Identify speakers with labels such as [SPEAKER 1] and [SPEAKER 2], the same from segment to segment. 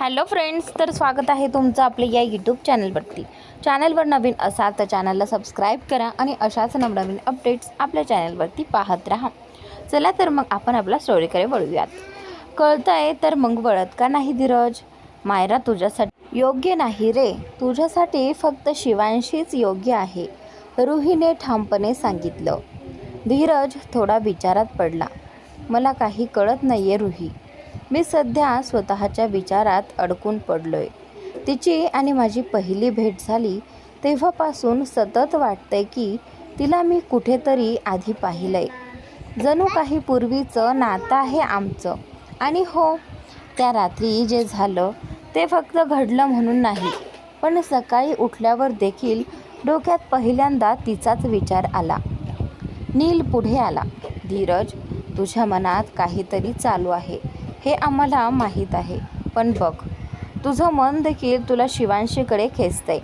[SPEAKER 1] Hello friends तर स्वागत आहे तुमचं आपल्या या यूट्यूब चॅनलवरती. चॅनलवर नवीन असाल तर चॅनलला सबस्क्राईब करा आणि अशाच नवनवीन अपडेट्स आपल्या चॅनलवरती पाहत राहा. चला तर मग आपण आपल्या स्टोरीकडे वळूयात. कळतं आहे तर मग वळत का नाही धीरज? मायरा तुझ्यासाठी योग्य नाही रे. तुझ्यासाठी फक्त शिवांशीच योग्य आहे. रुहीने ठामपणे सांगितलं. धीरज थोडा विचारात पडला. मला काही कळत नाही आहे रुही. मी सध्या स्वतःच्या विचारात अडकून पडलोय. तिची आणि माझी पहिली भेट झाली तेव्हापासून सतत वाटतंय की तिला मी कुठेतरी आधी पाहिलंय. जणू काही पूर्वीचं नातं आहे आमचं. आणि हो त्या रात्री जे झालं ते फक्त घडलं म्हणून नाही पण सकाळी उठल्यावर देखील डोक्यात पहिल्यांदा तिचाच विचार आला. नील पुढे आला. धीरज तुझ्या मनात काहीतरी चालू आहे. हे आम्हाला माहीत आहे. पण बघ तुझं मन देखील तुला शिवांशीकडे खेचतंय.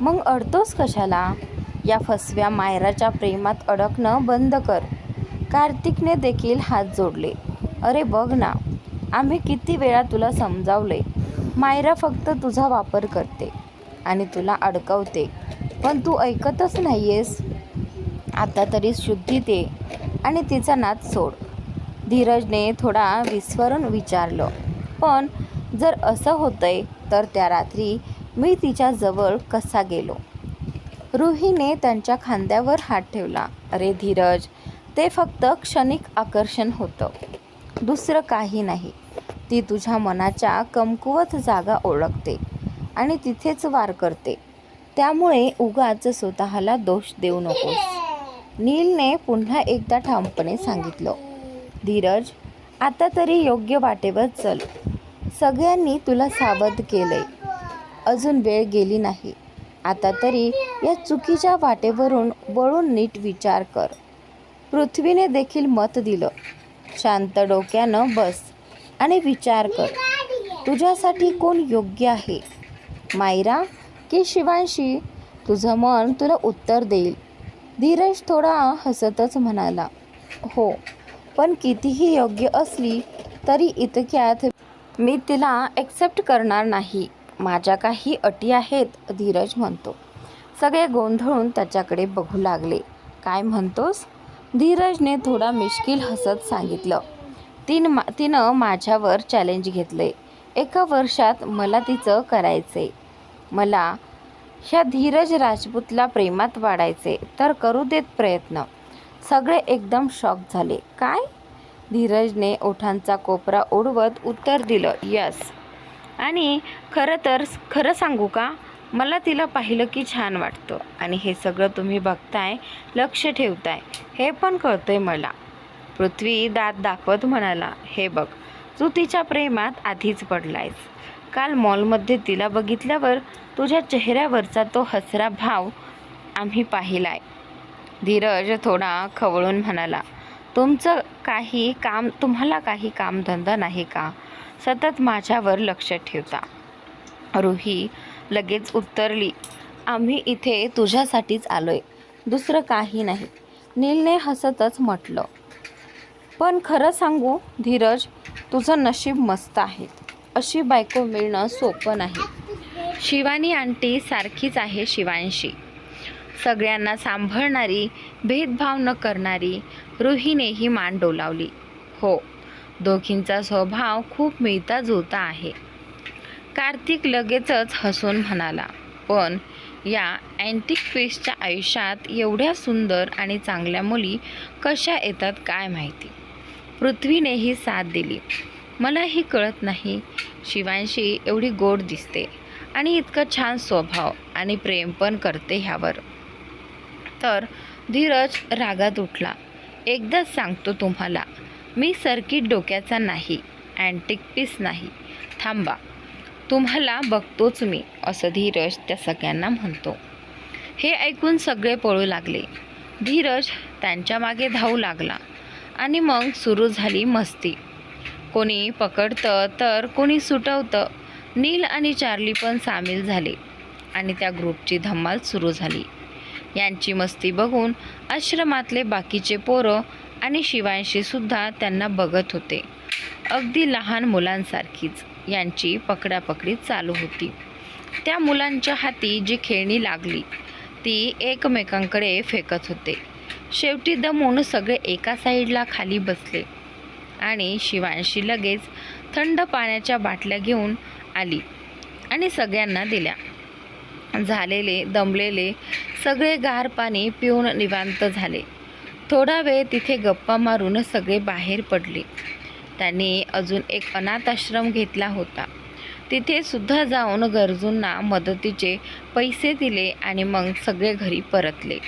[SPEAKER 1] मग अडतोस कशाला? या फसव्या मायराच्या प्रेमात अडकणं बंद कर. कार्तिकने देखील हात जोडले. अरे बघ ना आम्ही किती वेळा तुला समजावले मायरा फक्त तुझा वापर करते आणि तुला अडकवते. पण तू ऐकतच नाही आहेस आता तरी शुद्धी दे आणि तिचा नाद सोड. धीरजने थोडा विस्मरून विचारलं. पण जर असं होतंय तर त्या रात्री मी तिच्याजवळ कसा गेलो? रुहीने त्यांच्या खांद्यावर हात ठेवला. अरे धीरज ते फक्त क्षणिक आकर्षण होतं. दुसरं काही नाही. ती तुझ्या मनाच्या कमकुवत जागा ओळखते आणि तिथेच वार करते. त्यामुळे उगाच स्वतःला दोष देऊ नकोस. नीलने पुन्हा एकदा ठामपणे सांगितलं. धीरज आता तरी योग्य वाटेवर चल. सगळ्यांनी तुला सावध केलंय. अजून वेळ गेली नाही. आता तरी या चुकीच्या वाटेवरून वळून नीट विचार कर. पृथ्वीने देखील मत दिलं. शांत डोक्यानं बस आणि विचार कर. तुझ्यासाठी कोण योग्य आहे? मायरा की शिवांशी? तुझं मन तुला उत्तर देईल. धीरज थोडा हसतच म्हणाला. हो पण कितीही योग्य असली तरी इतक्यात मी तिला एक्सेप्ट करणार नाही. माझ्या काही अटी आहेत धीरज म्हणतो. सगळे गोंधळून त्याच्याकडे बघू लागले. काय म्हणतोस? धीरजने थोडा मिश्किल हसत सांगितलं. तीन मा तिनं माझ्यावर चॅलेंज घेतले. एका वर्षात मला तिचं करायचे. मला ह्या धीरज राजपूतला प्रेमात वाढायचे. तर करू देत प्रयत्न. सगळे एकदम शॉक झाले. काय? धीरजने ओठांचा कोपरा ओढवत उत्तर दिलं यस. आणि खरं तर खरं सांगू का? मला तिला पाहिलं की छान वाटतं. आणि हे सगळं तुम्ही बघताय लक्ष ठेवताय. हे पण कळतंय मला. पृथ्वी दात दाखवत म्हणाला हे बघ तू तिच्या प्रेमात आधीच पडलायस. काल मॉलमध्ये तिला बघितल्यावर तुझ्या चेहऱ्यावरचा तो हसरा भाव आम्ही पाहिलाय. धीरज थोडा खवळून म्हणाला तुमचं काही काम तुम्हाला काही कामधंदा नाही का? सतत माझ्यावर लक्ष ठेवता. रुही लगेच उत्तरली आम्ही इथे तुझ्यासाठीच आलोय. दुसरं काही नाही. नीलने हसतच म्हटलं पण खरं सांगू धीरज तुझं नशीब मस्त आहे. अशी बायको मिळणं सोपं नाही. शिवानी आंटी सारखीच आहे शिवांशी. सगळ्यांना सांभाळणारी भेदभाव न करणारी रुहीनेही मान डोलावली. हो दोघींचा स्वभाव खूप मिळता जुळता आहे. कार्तिक लगेचच हसून म्हणाला पण या अँटिक फिशच्या आयुष्यात एवढ्या सुंदर आणि चांगल्या मुली कशा येतात काय माहिती पृथ्वीनेही साथ दिली. मलाही कळत नाही. शिवांशी एवढी गोड दिसते आणि इतकं छान स्वभाव आणि प्रेम पण करते ह्यावर. तर धीरज रागात उठला. एकदाच सांगतो तुम्हाला मी सर्किट डोक्याचा नाही अँटिक पीस नाही. थांबा तुम्हाला बघतोच मी असं धीरज त्या सगळ्यांना म्हणतो. हे ऐकून सगळे पळू लागले. धीरज त्यांच्या मागे धावू लागला आणि मग सुरू झाली मस्ती. कोणी पकडतं तर कोणी सुटवतं नील आणि चार्ली पण सामील झाले आणि त्या ग्रुपची धम्माल सुरू झाली. यांची मस्ती बघून आश्रमातले बाकीचे पोरं आणि शिवांशीसुद्धा त्यांना बघत होते. अगदी लहान मुलांसारखीच यांची पकडापकडी चालू होती. त्या मुलांच्या हाती जी खेळणी लागली ती एकमेकांकडे फेकत होते. शेवटी दमून सगळे एका साईडला खाली बसले आणि शिवांशी लगेच थंड पाण्याच्या बाटल्या घेऊन आली आणि सगळ्यांना दिल्या. झालेले दमलेले सगळे गार पाणी पिऊन निवांत झाले. थोडा वेळ तिथे गप्पा मारून सगळे बाहेर पडले. त्यांनी अजून एक अनाथ आश्रम घेतला होता. तिथे सुद्धा जाऊन गरजूंना मदतीचे पैसे दिले आणि मग सगळे घरी परतले.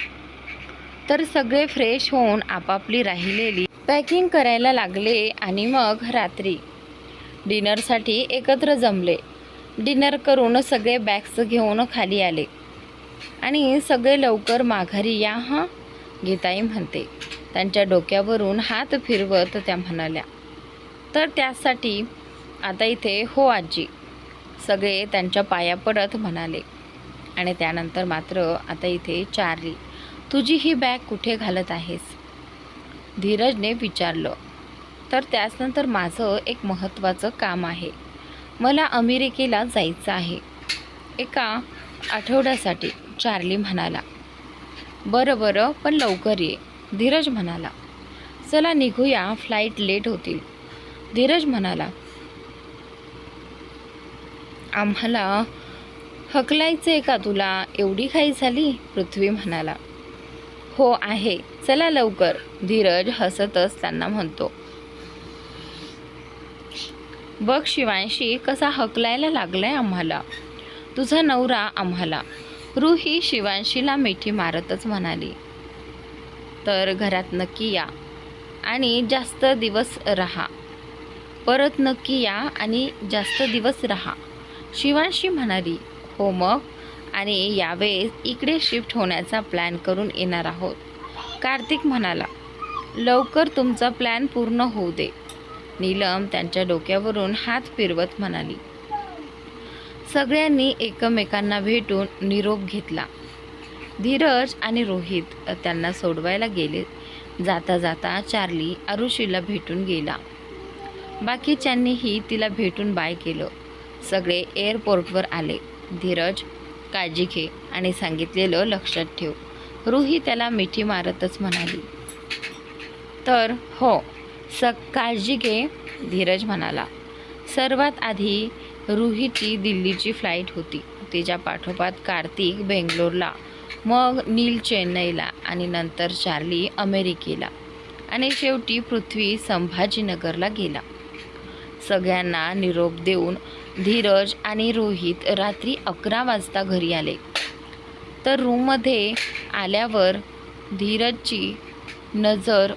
[SPEAKER 1] तर सगळे फ्रेश होऊन आपापली राहिलेली पॅकिंग करायला लागले आणि मग रात्री डिनरसाठी एकत्र जमले. डिनर करून सगळे बॅग्स घेऊन खाली आले. आणि सगळे लवकर माघारी या हां? गीताई म्हणते. त्यांच्या डोक्यावरून हात फिरवत त्या म्हणाल्या तर त्यासाठी आता इथे हो आजी. सगळे त्यांच्या पाया पडत म्हणाले. आणि त्यानंतर मात्र आता इथे चारली तुझी ही बॅग कुठे घालत आहेस? धीरजने विचारलं तर त्याचनंतर माझं एक महत्त्वाचं काम आहे. मला अमेरिकेला जायचं आहे. एका आठवड्यासाठी. चार्ली म्हणाला. बरं बरं पण लवकर ये धीरज म्हणाला. चला निघूया फ्लाईट लेट होतील. धीरज म्हणाला. आम्हाला हकलायचं आहे का तुला? एवढी घाई झाली? पृथ्वी म्हणाला. हो आहे. चला लवकर धीरज हसतच त्यांना म्हणतो. बघ शिवांशी कसा हकलायला लागलाय आम्हाला. तुझा नवरा आम्हाला. रुही शिवांशीला मिठी मारतच म्हणाली तर घरात नक्की या आणि जास्त दिवस राहा. परत नक्की या आणि जास्त दिवस राहा. शिवांशी म्हणाली हो मग आणि यावेळेस इकडे शिफ्ट होण्याचा प्लॅन करून येणार आहोत. कार्तिक म्हणाला लवकर तुमचा प्लॅन पूर्ण होऊ दे. नीलम त्यांच्या डोक्यावरून हात फिरवत म्हणाली सगळ्यांनी एकमेकांना भेटून निरोप घेतला. धीरज आणि रोहित त्यांना सोडवायला गेले. जाता जाता चार्ली अरुषीला भेटून गेला. बाकीच्यांनीही तिला भेटून बाय केलं. सगळे एअरपोर्टवर आले. धीरज काळजी घे आणि सांगितलेलं लक्षात ठेव. रुही त्याला मिठी मारतच म्हणाली. तर हो स काळजी घे धीरज म्हणाला. सर्वात आधी रुहीची दिल्लीची फ्लाईट होती. तिच्या पाठोपाठ कार्तिक बेंगलोरला मग नील चेन्नईला आणि नंतर चार्ली अमेरिकेला आणि शेवटी पृथ्वी संभाजीनगरला गेला. सगळ्यांना निरोप देऊन धीरज आणि रोहित रात्री अकरा वाजता घरी आले. तर रूममध्ये आल्यावर धीरजची नजर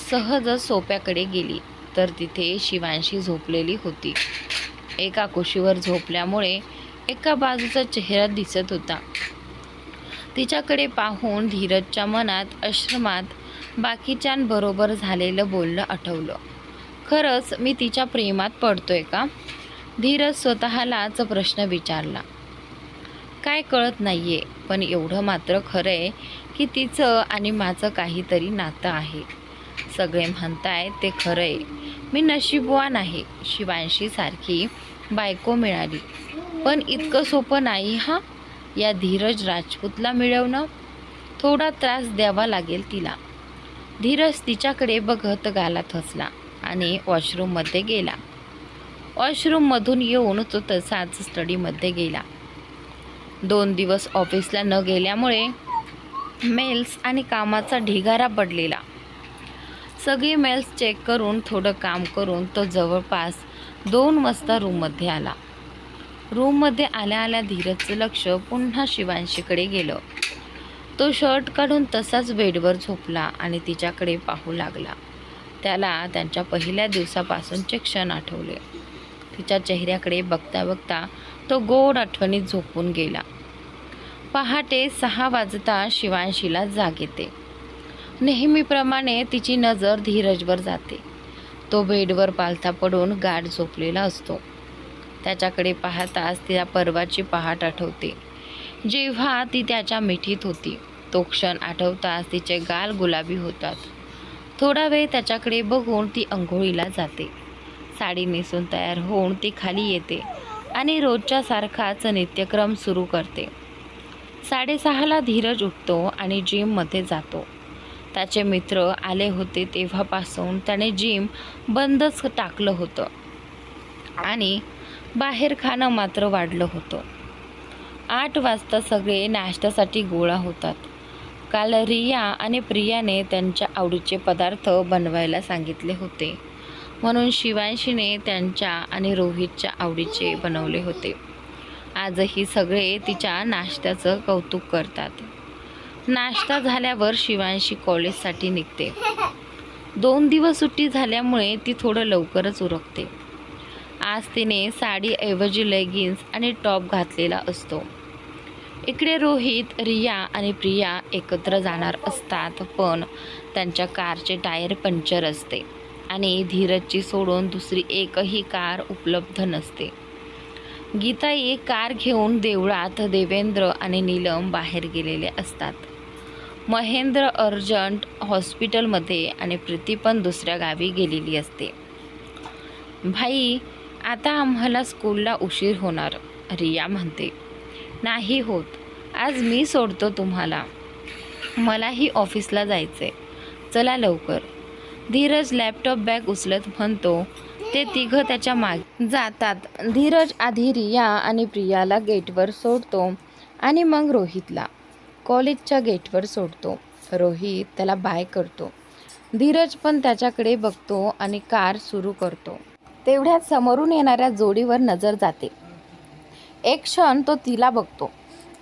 [SPEAKER 1] सहज सोप्याकडे गेली तर तिथे शिवांशी झोपलेली होती. एका कुशीवर झोपल्यामुळे एका बाजूचा चेहरा दिसत होता. तिच्याकडे पाहून धीरजच्या मनात आश्रमात बाकीच्यांबरोबर झालेलं बोलणं आठवलं. खरंच मी तिच्या प्रेमात पडतोय का? धीरज स्वतःलाच प्रश्न विचारला. काय कळत नाही आहे पण एवढं मात्र खरं आहे की तिचं आणि माझं काहीतरी नातं आहे. सगळे म्हणताय ते खरं आहे. मी नशीबवान आहे शिवांशी सारखी बायको मिळाली. पण इतकं सोपं नाही हां? या धीरज राजपूतला मिळवणं? थोडा त्रास द्यावा लागेल तिला. धीरज तिच्याकडे बघत गालात हसला आणि वॉशरूममध्ये गेला. वॉशरूममधून येऊन तो तसाच स्टडीमध्ये गेला. दोन दिवस ऑफिसला न गेल्यामुळे मेल्स आणि कामाचा ढिगारा पडलेला सगळे मेल्स चेक करून थोडं काम करून तो जवळपास दोन वाजता रूममध्ये आला. रूममध्ये आल्या आल्या धीरजचं लक्ष पुन्हा शिवांशीकडे गेलं. तो शर्ट काढून तसाच बेडवर झोपला आणि तिच्याकडे पाहू लागला. त्याला त्यांच्या पहिल्या दिवसापासूनचे क्षण आठवले. तिच्या चेहऱ्याकडे बघता बघता तो गोड आठवणीत झोपून गेला. पहाटे सहा वाजता शिवांशीला जाग येते. नेहमीप्रमाणे तिची नजर धीरजवर जाते. तो बेडवर पालथा पडून गाठ झोपलेला असतो. त्याच्याकडे पाहताच तिला परवाची पहाट आठवते. जेव्हा ती त्याच्या मिठीत होती तो क्षण आठवताच तिचे गाल गुलाबी होतात. थोडा वेळ त्याच्याकडे बघून ती अंघोळीला जाते. साडी नेसून तयार होऊन ती खाली येते आणि रोजच्या सारखाच नित्यक्रम सुरू करते. साडेसहाला धीरज उठतो आणि जिममध्ये जातो. त्याचे मित्र आले होते तेव्हापासून. त्याने जिम बंदच टाकलं होतं. आणि बाहेर खाणं मात्र वाढलं होतं. आठ वाजता सगळे नाश्त्यासाठी गोळा होतात. काल रिया आणि प्रियाने त्यांच्या आवडीचे पदार्थ बनवायला सांगितले होते. म्हणून शिवांशीने त्यांच्या आणि रोहितच्या आवडीचे बनवले होते. आजही सगळे तिच्या नाश्त्याचं कौतुक करतात. नाश्ता झाल्यावर शिवांशी कॉलेजसाठी निघते. दोन दिवस सुट्टी झाल्यामुळे ती थोडं लवकरच उरकते. आज तिने साडीऐवजी लेगिन्स आणि टॉप घातलेला असतो. इकडे रोहित रिया आणि प्रिया एकत्र जाणार असतात पण त्यांच्या कारचे टायर पंक्चर असते आणि धीरजची सोडून दुसरी एकही कार उपलब्ध नसते. गीता एक कार घेऊन देवळात देवेंद्र आणि नीलम बाहेर गेलेले असतात. महेंद्र अर्जंट हॉस्पिटलमध्ये आणि प्रीती पण दुसऱ्या गावी गेलेली असते. भाई आता आम्हाला स्कूलला उशीर होणार रिया म्हणते. नाही होत. आज मी सोडतो तुम्हाला. मलाही ऑफिसला जायचे चला लवकर. धीरज लॅपटॉप बॅग उचलत म्हणतो ते तिघं त्याच्यामागे जातात. धीरज आधी रिया आणि प्रियाला गेटवर सोडतो आणि मग रोहितला. कॉलेजच्या गेटवर सोडतो. रोहित त्याला बाय करतो. धीरज पण त्याच्याकडे बघतो आणि कार सुरू करतो. तेवढ्यात समोरून येणाऱ्या जोडीवर नजर जाते. एक क्षण तो तिला बघतो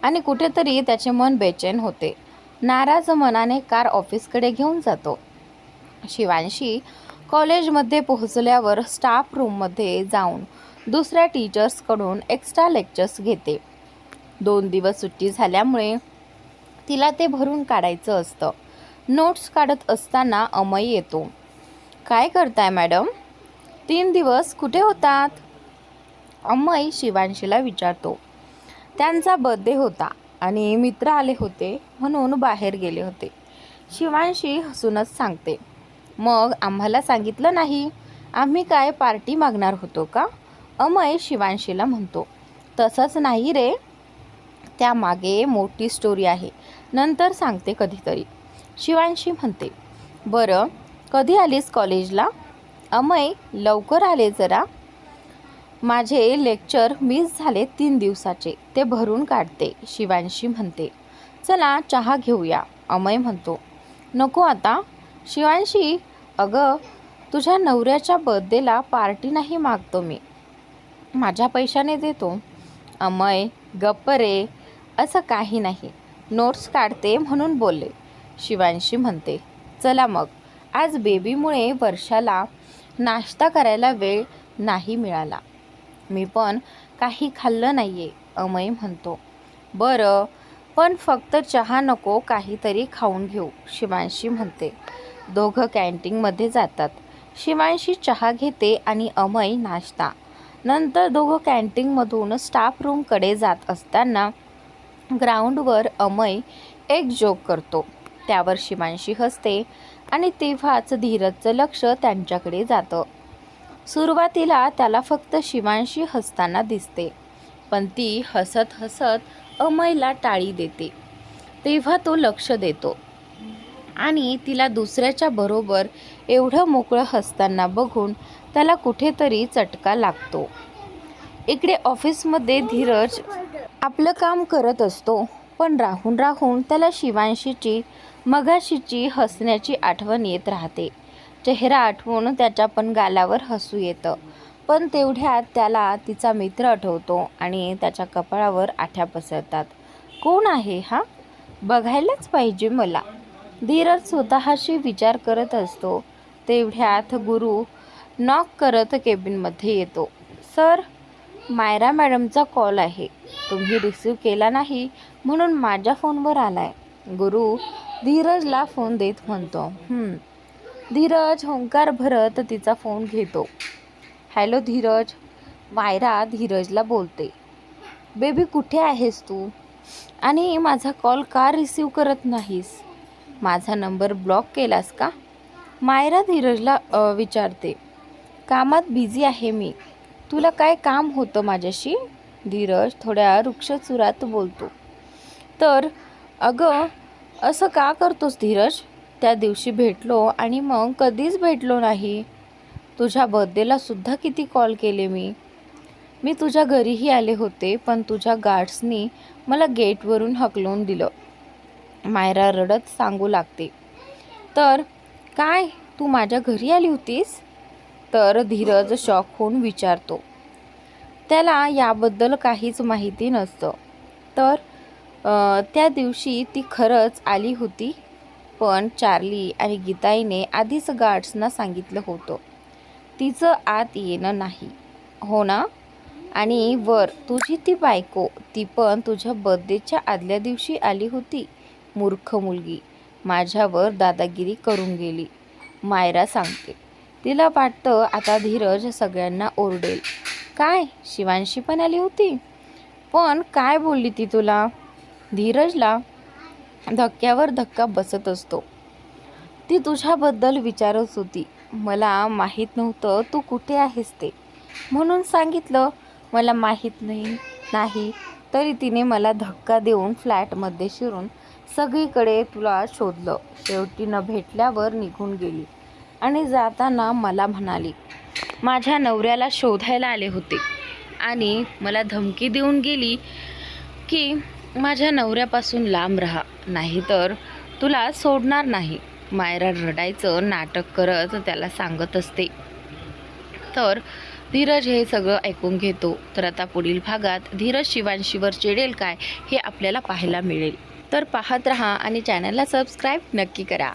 [SPEAKER 1] आणि कुठेतरी त्याचे मन बेचैन होते. नाराज मनाने कार ऑफिसकडे घेऊन जातो. शिवांशी कॉलेजमध्ये पोहोचल्यावर स्टाफ रूममध्ये जाऊन दुसऱ्या टीचर्सकडून एक्स्ट्रा लेक्चर्स घेते. दोन दिवस सुट्टी झाल्यामुळे तिला ते भरून काढायचं असतं. नोट्स काढत असताना अमय येतो. काय करताय मॅडम? तीन दिवस कुठे होतात? अमय शिवांशीला विचारतो. त्यांचा बर्थडे होता आणि मित्र आले होते म्हणून बाहेर गेले होते. शिवांशी हसूनच सांगते. मग आम्हाला सांगितलं नाही? आम्ही काय पार्टी मागणार होतो का? अमय शिवांशीला म्हणतो. तसंच नाही रे. त्यामागे मोठी स्टोरी आहे. नंतर सांगते कधीतरी. शिवांशी म्हणते बरं कधी आलीस कॉलेजला? अमय लवकर आले जरा. माझे लेक्चर मिस झाले तीन दिवसाचे ते भरून काढते. शिवांशी म्हणते चला चहा घेऊया. अमय म्हणतो नको आता. शिवांशी अगं तुझ्या नवऱ्याच्या बर्थडेला पार्टी नाही मागतो मी. माझ्या पैशाने देतो. अमय गप्प रे. असं काही नाही. नोट्स काढते म्हणून बोलले. शिवांशी म्हणते चला मग. आज बेबीमुळे वर्षाला नाश्ता करायला वेळ नाही मिळाला. मी पण काही खाल्लं नाही आहे अमय म्हणतो. बरं पण फक्त चहा नको काहीतरी खाऊन घेऊ शिवांशी म्हणते. दोघं कॅन्टीनमध्ये जातात. शिवांशी चहा घेते आणि अमय नाश्ता. नंतर दोघं कॅन्टीनमधून स्टाफ रूमकडे जात असताना ग्राउंडवर अमय एक जोक करतो. त्यावर शिमांशी हसते आणि तेव्हाच धीरजचं लक्ष त्यांच्याकडे जातं. सुरुवातीला त्याला फक्त शिवांशी हसताना दिसते पण ती हसत हसत अमयला टाळी देते. तेव्हा तो लक्ष देतो आणि तिला दुसऱ्याच्या बरोबर एवढं मोकळं हसताना बघून त्याला कुठेतरी चटका लागतो. इकडे ऑफिसमध्ये धीरज आपलं काम करत असतो पण राहून राहून त्याला शिवांशीची मगाशीची हसण्याची आठवण येत राहते. चेहरा आठवून त्याच्या पण गालावर हसू येतं. पण तेवढ्यात त्याला तिचा मित्र आठवतो आणि त्याच्या कपाळावर आठ्या पसरतात. कोण आहे हा? बघायलाच पाहिजे मला. धीरज स्वतःशी विचार करत असतो. तेवढ्यात गुरु नॉक करत केबिनमध्ये येतो. सर मायरा मॅडमचा कॉल आहे. तुम्ही रिसीव केला नाही म्हणून माझ्या फोनवर आलाय. गुरु धीरजला फोन देत म्हणतो. धीरज होंकार भरत तिचा फोन घेतो. हॅलो धीरज. मायरा धीरजला बोलते. बेबी कुठे आहेस तू? आणि माझा कॉल का रिसीव करत नाहीस? माझा नंबर ब्लॉक केलास का? मायरा धीरजला विचारते. कामात बिझी आहे मी. तुला काय काम होतं माझ्याशी? धीरज थोड्या वृक्षचुरात बोलतो. तर अगं असं का करतोस धीरज? त्या दिवशी भेटलो आणि मग कधीच भेटलो नाही. तुझ्या बर्थडेला सुद्धा किती कॉल केले मी. मी तुझ्या घरीही आले होते पण तुझ्या गार्ड्सनी मला गेटवरून हकलून दिलं. मायरा रडत सांगू लागते. तर काय? तू माझ्या घरी आली होतीस? तर धीरज शॉक होऊन विचारतो. त्याला याबद्दल काहीच माहिती नसतं. तर त्या दिवशी ती खरंच आली होती? पण चार्ली आणि गीताईने आधीच गार्ड्सना सांगितलं होतं. तिचं आत येणं नाही. हो ना? आणि वर तुझी ती बायको ती पण तुझ्या बर्थडेच्या आदल्या दिवशी आली होती मूर्ख मुलगी. माझ्यावर दादागिरी करून गेली. मायरा सांगते. तिला वाटतं आता धीरज सगळ्यांना ओरडेल. काय? शिवांशी पण आली होती. पण काय बोलली ती तुला? धीरजला धक्क्यावर धक्का बसत असतो. ती तुझ्याबद्दल विचारत होती. मला माहीत नव्हतं तू कुठे आहेस ते. म्हणून सांगितलं मला माहीत नाही नाही. तरी तिने मला धक्का देऊन फ्लॅटमध्ये शिरून सगळीकडे तुला शोधलं. शेवटी न भेटल्यावर निघून गेली. आणि जाताना मला म्हणाली माझ्या नवऱ्याला शोधायला आले होते आणि मला धमकी देऊन गेली की माझ्या नवऱ्यापासून लांब राहा नाहीतर तुला सोडणार नाही. मायरा रडायचं नाटक करत त्याला सांगत असते. तर धीरज हे सगळं ऐकून घेतो. तर आता पुढील भागात धीरज शिवांशीवर चिडेल काय हे आपल्याला पाहायला मिळेल. तर पाहत रहा आणि चॅनलला सबस्क्राईब नक्की करा.